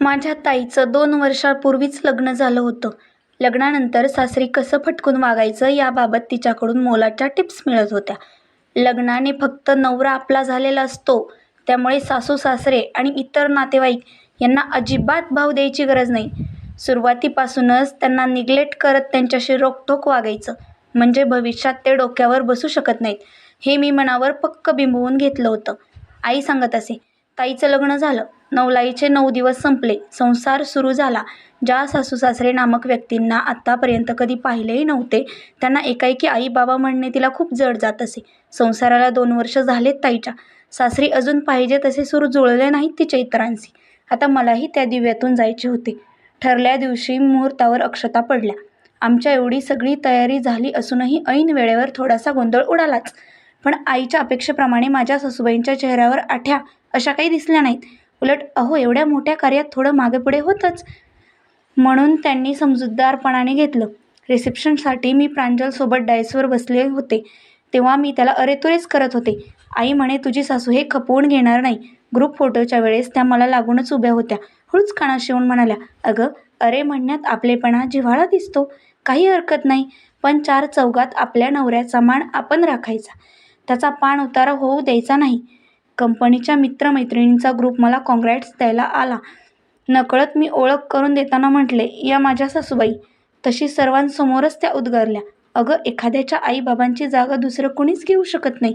माझ्या ताईचं दोन वर्षापूर्वीच लग्न झालं होतं. लग्नानंतर सासरी कसं फटकून वागायचं याबाबत तिच्याकडून मोलाच्या टिप्स मिळत होत्या. लग्नाने फक्त नवरा आपला झालेला असतो त्यामुळे सासू-सासरे आणि इतर नातेवाईक यांना अजिबात भाव द्यायची गरज नाही. सुरुवातीपासूनच त्यांना निग्लेक्ट करत त्यांच्याशी रोकटोक वागायचं म्हणजे भविष्यात ते डोक्यावर बसू शकत नाहीत हे मी मनावर पक्क बिंबवून घेतलं होतं. आई सांगत असे. ताईचं लग्न झालं. नवलाईचे नऊ दिवस संपले. संसार सुरू झाला. ज्या सासू-सासरे नामक व्यक्तींना आत्तापर्यंत कधी पाहिलेही नव्हते त्यांना एकाएकी आई-बाबा म्हणणे तिला खूप जड जात असे. संसाराला दोन वर्ष झालेत ताईच्या. सासरी अजून पाहिजे तसे सुरू जुळले नाहीत तिच्या इतरांशी. आता मलाही त्या दिव्यातून जायचे होते. ठरल्या दिवशी मुहूर्तावर अक्षता पडल्या. आमच्या एवढी सगळी तयारी झाली असूनही ऐन वेळेवर थोडासा गोंधळ उडालाच. पण आईच्या अपेक्षेप्रमाणे माझ्या सासूबाईंच्या चेहऱ्यावर आठ्या अशा काही दिसल्या नाहीत. उलट अहो एवढ्या मोठ्या कार्यात थोडं मागेपुढे होतंच. म्हणून त्यांनी समजूतदारपणाने घेतलं. रिसेप्शनसाठी मी प्रांजलसोबत डायसवर बसले होते तेव्हा मी त्याला अरेतुरेच करत होते. आई म्हणे तुझी सासू हे खपवून घेणार नाही. ग्रुप फोटोच्या वेळेस त्या मला लागूनच उभ्या होत्या. हळूच खाणा शिवून म्हणाल्या, अगं अरे म्हणण्यात आपलेपणा, जिव्हाळा दिसतो. काही हरकत नाही. पण चार चौघात आपल्या नवऱ्याचा मान आपण राखायचा. त्याचा पाण उतारा होऊ द्यायचा नाही. कंपनीच्या मित्रमैत्रिणींचा ग्रुप मला काँग्रॅट्स द्यायला आला. नकळत मी ओळख करून देताना म्हटले, या माझ्या सासूबाई. तशी सर्वांसमोरच त्या उद्गारल्या, अगं एखाद्याच्या आईबाबांची जागा दुसरं कुणीच घेऊ शकत नाही.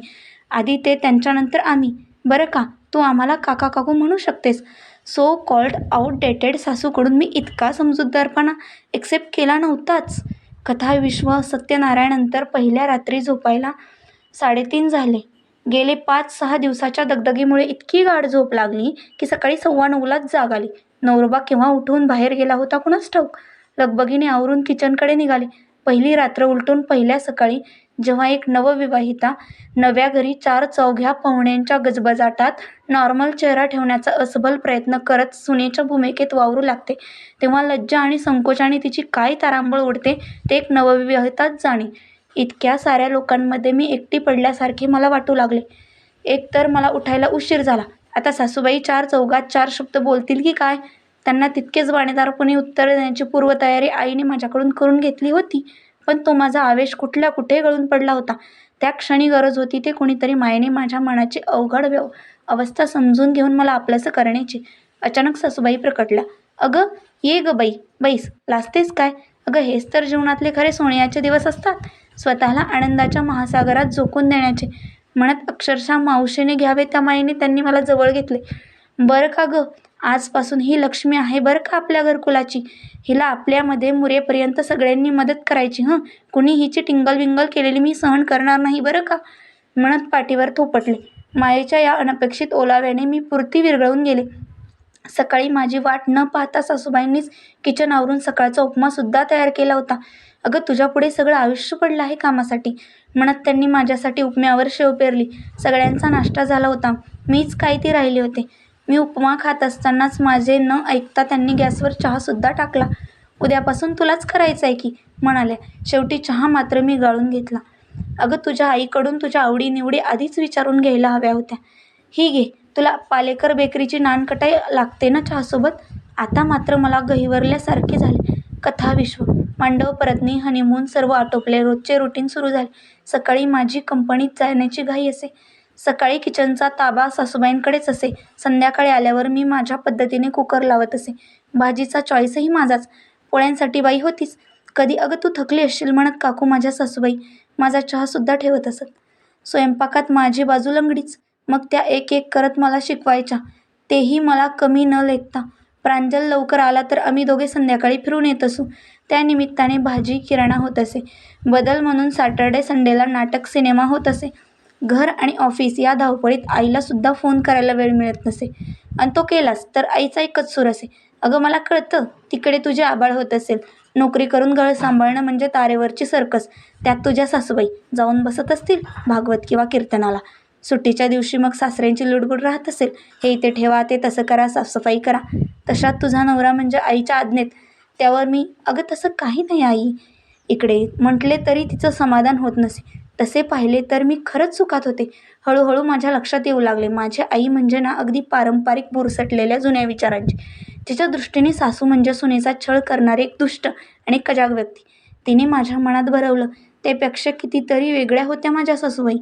आधी ते त्यांच्यानंतर आम्ही. बरं का तू आम्हाला काका-काकू म्हणू शकतेस. सो कॉल्ड आउटडेटेड सासूकडून मी इतका समजूतदारपणा एक्सेप्ट केला नव्हताच. कथाविश्व सत्यनारायणनंतर पहिल्या रात्री झोपायला साडेतीन झाले. गेले पाच-सहा दिवसाच्या दगदगीमुळे इतकी गाढ झोप लागली की सकाळी सव्वा नऊलाच जाग आली. नवरोबा केव्हा उठून बाहेर गेला होता कुणास ठाऊक. लगबगीने आवरून किचनकडे निघाले. पहिली रात्र उलटून पहिल्या सकाळी जेव्हा एक नवविवाहिता नव्या घरी चार-चौघ्या पाहुण्यांच्या गजबजाटात नॉर्मल चेहरा ठेवण्याचा असबल प्रयत्न करत सुनेच्या भूमिकेत वावरू लागते तेव्हा लज्जा आणि संकोचाने तिची काय तारांबळ उडते ते एक नवविवाहिताच जाणे. इतक्या साऱ्या लोकांमध्ये मी एकटी पडल्यासारखे मला वाटू लागले. एकतर मला उठायला उशीर झाला. आता सासूबाई चार-चौघात चार शब्द बोलतील की काय? त्यांना तितकेच बाणेदारपणे उत्तर देण्याची पूर्वतयारी आईने माझ्याकडून करून घेतली होती. पण तो माझा आवेश कुठल्या कुठे गळून पडला होता. त्या क्षणी गरज होती ते कुणीतरी मायेने माझ्या मनाची अवघड व्यव अवस्था समजून घेऊन मला आपलंसं करण्याची. अचानक सासूबाई प्रकटल्या. अगं ये गं बाई, बैस. लाजतेस काय? अगं हेच तर जीवनातले खरे सोन्याचे दिवस असतात. स्वतःला आनंदाच्या महासागरात झोकून देण्याचे. म्हणत अक्षरशः मावशीने घ्यावे त्या माईने त्यांनी मला जवळ घेतले. बरं का गं, आजपासून ही लक्ष्मी आहे बरं का आपल्या घरकुलाची. हिला आपल्यामध्ये मुरेपर्यंत सगळ्यांनी मदत करायची हं. कुणी हिची टिंगल-विंगल केलेली मी सहन करणार नाही बरं का. म्हणत पाठीवर थोपटले. मायेच्या या अनपेक्षित ओलाव्याने मी पुरती विरघळून गेले. सकाळी माझी वाट न पाहता सासूबाईंनीच किचन आवरून सकाळचा उपमासुद्धा तयार केला होता. अगं तुझ्यापुढे सगळं आयुष्य पडलं आहे कामासाठी. म्हणत त्यांनी माझ्यासाठी उपम्यावर शेव पेरली. सगळ्यांचा नाश्ता झाला होता. मीच काय ती राहिले होते. मी उपमा खात असतानाच माझे न ऐकता त्यांनी गॅसवर चहासुद्धा टाकला. उद्यापासून तुलाच करायचं आहे की, म्हणाल्या. शेवटी चहा मात्र मी गाळून घेतला. अगं तुझ्या आईकडून तुझ्या आवडीनिवडी आधीच विचारून घ्यायला हव्या होत्या. ही घे, तुला पालेकर बेकरीची नानकटाई लागते ना चहासोबत. आता मात्र मला गहिवरल्यासारखे झाले. कथाविश्व, मांडव परतनी हनीमून सर्व आटोपले. रोजचे रुटीन सुरू झाले. सकाळी माझी कंपनीत जाण्याची घाई असे. सकाळी किचनचा ताबा सासूबाईंकडेच असे. संध्याकाळी आल्यावर मी माझ्या पद्धतीने कुकर लावत असे. भाजीचा चॉईसही माझाच. पोळ्यांसाठी बाई होतीच. कधी अगं तू थकली असशील म्हणत काकू माझ्या सासूबाई माझा चहासुद्धा ठेवत असत. स्वयंपाकात माझी बाजू लंगडीच. मग त्या एक-एक करत मला शिकवायच्या. तेही मला कमी न लेखता. प्रांजल लवकर आला तर आम्ही दोघे संध्याकाळी फिरून येत असू. त्यानिमित्ताने भाजी, किराणा होत असे. बदल म्हणून सॅटर्डे संडेला नाटक, सिनेमा होत असे. घर आणि ऑफिस या धावपळीत आईलासुद्धा फोन करायला वेळ मिळत नसे. अन तो केलाच तर आईचा एकच सूर असे, अगं मला कळतं तिकडे तुझे आबाळ होत असेल. नोकरी करून घर सांभाळणं म्हणजे तारेवरची सर्कस. त्यात तुझ्या सासूबाई जाऊन बसत असतील भागवत किंवा कीर्तनाला. सुट्टीच्या दिवशी मग सासऱ्यांची लुडबुड राहत असेल. हे इथे ठेवा, ते तसं करा, साफसफाई करा. तशात तुझा नवरा म्हणजे आईच्या आज्ञेत. त्यावर मी, अगं तसं काही नाही आई. इकडे म्हटले तरी तिचं समाधान होत नसे. तसे पाहिले तर मी खरंच चुकात होते. हळूहळू माझ्या लक्षात येऊ लागले. माझी आई म्हणजे ना अगदी पारंपरिक बुरसटलेल्या जुन्या विचारांची. तिच्या दृष्टीने सासू म्हणजे सुनेचा छळ करणारी एक दुष्ट आणि कजाग व्यक्ती तिने माझ्या मनात भरवलं त्यापेक्षा कितीतरी वेगळ्या होत्या माझ्या सासूबाई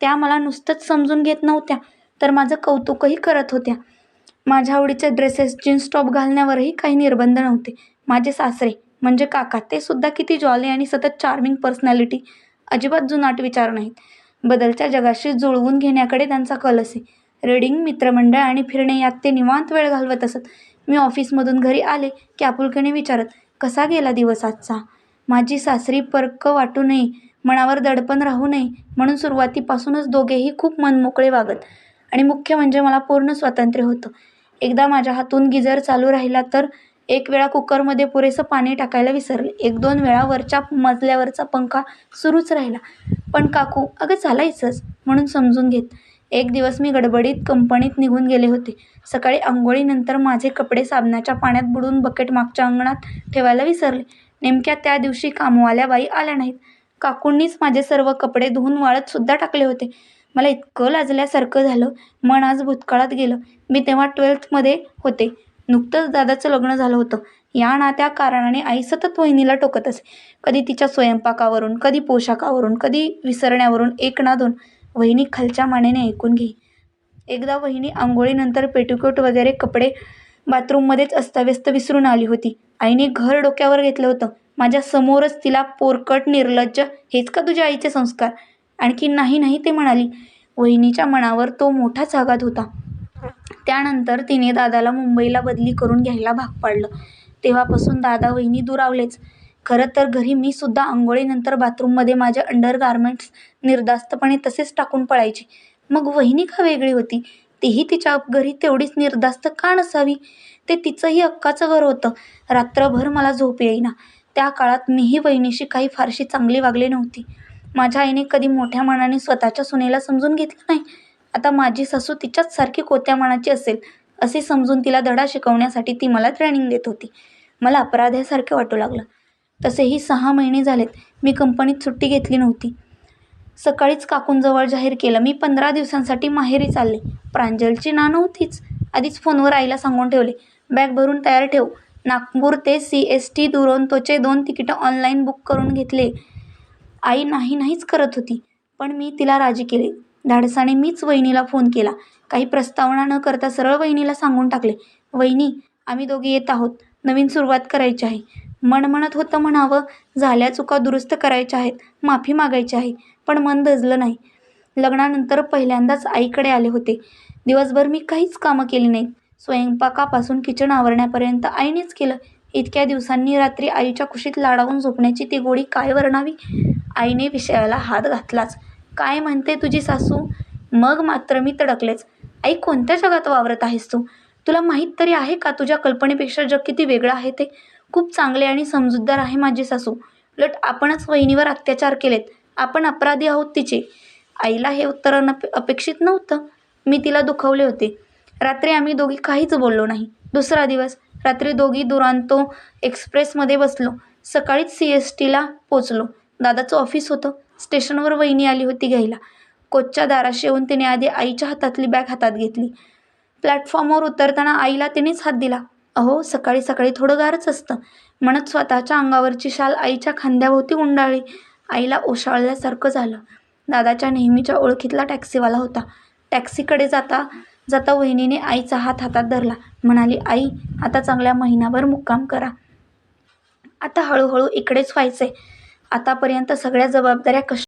त्या मला नुसतंच समजून घेत नव्हत्या तर माझं कौतुकही करत होत्या. माझ्या आवडीचे ड्रेसेस जीन्स टॉप घालण्यावरही काही निर्बंध नव्हते. माझे सासरे म्हणजे काका ते सुद्धा किती जॉली आणि सतत चार्मिंग पर्सनॅलिटी अजिबात जुनाट विचार नाहीत. बदलच्या जगाशी जुळवून घेण्याकडे त्यांचा कल असे. रीडिंग मित्रमंडळ आणि फिरणे यात ते निवांत वेळ घालवत असत. मी ऑफिसमधून घरी आले की आपुलकीने विचारत कसा गेला दिवस आजचा? माझी सासरी पर्क वाटू नये. मनावर दडपण राहू नये म्हणून सुरुवातीपासूनच दोघेही खूप मनमोकळे वागत. आणि मुख्य म्हणजे मला पूर्ण स्वातंत्र्य होतं. एकदा माझ्या हातून गिजर चालू राहिला तर एक वेळा कुकरमध्ये पुरेसं पाणी टाकायला विसरले. एक दोन वेळा वरच्या मजल्यावरचा पंखा सुरूच राहिला. पण काकू अगं चालायचंच म्हणून समजून घेत. एक दिवस मी गडबडीत कंपनीत निघून गेले होते. सकाळी आंघोळीनंतर माझे कपडे साबणाच्या पाण्यात बुडून बकेट मागच्या अंगणात ठेवायला विसरले. नेमक्या त्या दिवशी कामवाल्या बाई आल्या नाहीत. काकूंनीच माझे सर्व कपडे धुवून वाळत सुद्धा टाकले होते. मला इतकं लाजल्यासारखं झालं. मन आज भूतकाळात गेलं. मी तेव्हा ट्वेल्थमध्ये होते. नुकतंच दादाचं लग्न झालं होतं. या ना त्या कारणाने आई सतत वहिनीला टोकत असे. कधी तिच्या स्वयंपाकावरून कधी पोशाखावरून कधी विसरण्यावरून एक ना दोन वहिनी खालच्या मानेने ऐकून घे. एकदा वहिनी आंघोळीनंतर पेटीकोट वगैरे कपडे बाथरूममध्येच अस्ताव्यस्त विसरून आली होती. आईने घर डोक्यावर घेतलं होतं. माझ्यासमोरच तिला पोरकट निर्लज्ज हेच का तुझ्या आईचे संस्कार? आणखी नाही नाही ते म्हणाली. वहिनीच्या मनावर तो मोठाच आघात होता. त्यानंतर तिने दादाला मुंबईला बदली करून घ्यायला भाग पाडलं. तेव्हापासून दादा वहिनी दुरावलेच. खरं तर घरी मी सुद्धा आंघोळीनंतर बाथरूममध्ये माझे अंडरगार्मेंट्स निर्धास्तपणे तसेच टाकून पळायचे. मग वहिनी का वेगळी होती? तीही तिच्या घरी तेवढीच निर्धास्त का नसावी? ते तिचंही अक्काचं घर होतं. रात्रभर मला झोप येईना. त्या काळात मीही वहिनीशी काही फारशी चांगली वागली नव्हती. माझ्या आईने कधी मोठ्या मनाने स्वतःच्या सुनेला समजून घेतलं नाही. आता माझी सासू तिच्याच सारखी कोत्या मनाची असेल असे समजून तिला धडा शिकवण्यासाठी ती मला ट्रेनिंग देत होती. मला अपराध्यासारखे वाटू लागलं. तसेही सहा महिने झालेत मी कंपनीत सुट्टी घेतली नव्हती. सकाळीच काकूंजवळ जाहीर केलं मी पंधरा दिवसांसाठी माहेरी चालले. प्रांजलची ना नव्हतीच आधीच फोनवर आईला सांगून ठेवले बॅग भरून तयार ठेव. नागपूर ते सी एस टी दुरोंतोचे दोन तिकीटं ऑनलाईन बुक करून घेतले. आई नाही नाहीच करत होती पण मी तिला राजी केले. धाडसाने मीच वहिनीला फोन केला. काही प्रस्तावना न करता सरळ वहिनीला सांगून टाकले वहिनी आम्ही दोघे येत आहोत. नवीन सुरुवात करायची आहे. मन म्हणत होतं म्हणावं झाल्या चुका दुरुस्त करायच्या आहेत माफी मागायची आहे पण मन धजलं नाही. लग्नानंतर पहिल्यांदाच आईकडे आले होते. दिवसभर मी काहीच कामं केली नाहीत. स्वयंपाकापासून किचन आवरण्यापर्यंत आईनेच केलं. इतक्या दिवसांनी रात्री आईच्या कुशीत लाडावून झोपण्याची ती गोडी काय वर्णावी? आईने विषयाला हात घातलाच. काय म्हणते तुझी सासू? मग मात्र मी तडकलेच. आई कोणत्या जगात वावरत आहेस तू? तुला माहीत तरी आहे का तुझ्या कल्पनेपेक्षा जग किती वेगळं आहे ते? खूप चांगले आणि समजूतदार आहे माझी सासू. उलट आपणच वहिनीवर अत्याचार केलेत. आपण अपराधी आहोत तिचे. आईला हे उत्तर अपेक्षित नव्हतं. मी तिला दुखवले होते. रात्री आम्ही दोघी काहीच बोललो नाही. दुसरा दिवस रात्री दोघी दुरांतो एक्सप्रेसमध्ये बसलो. सकाळीच सी एस टीला पोचलो. दादाचं ऑफिस होतं. स्टेशनवर वहिनी आली होती घ्यायला. कोचच्या दाराशी येऊन तिने आधी आईच्या हातातली बॅग हातात घेतली. प्लॅटफॉर्मवर उतरताना आईला तिनेच हात दिला. अहो सकाळी सकाळी थोडं गारच असतं. म्हणत स्वतःच्या अंगावरची शाल आईच्या खांद्याभोवती गुंडाळली. आईला ओशाळल्यासारखं झालं. दादाच्या नेहमीच्या ओळखीतला टॅक्सीवाला होता. टॅक्सीकडे जाता जाता वहिनीने आईचा हात हातात धरला. म्हणाली आई आता चांगल्या महिनाभर मुक्काम करा. आता हळूहळू इकडेच व्हायचंय. आतापर्यंत सगळ्या जबाबदाऱ्या कशा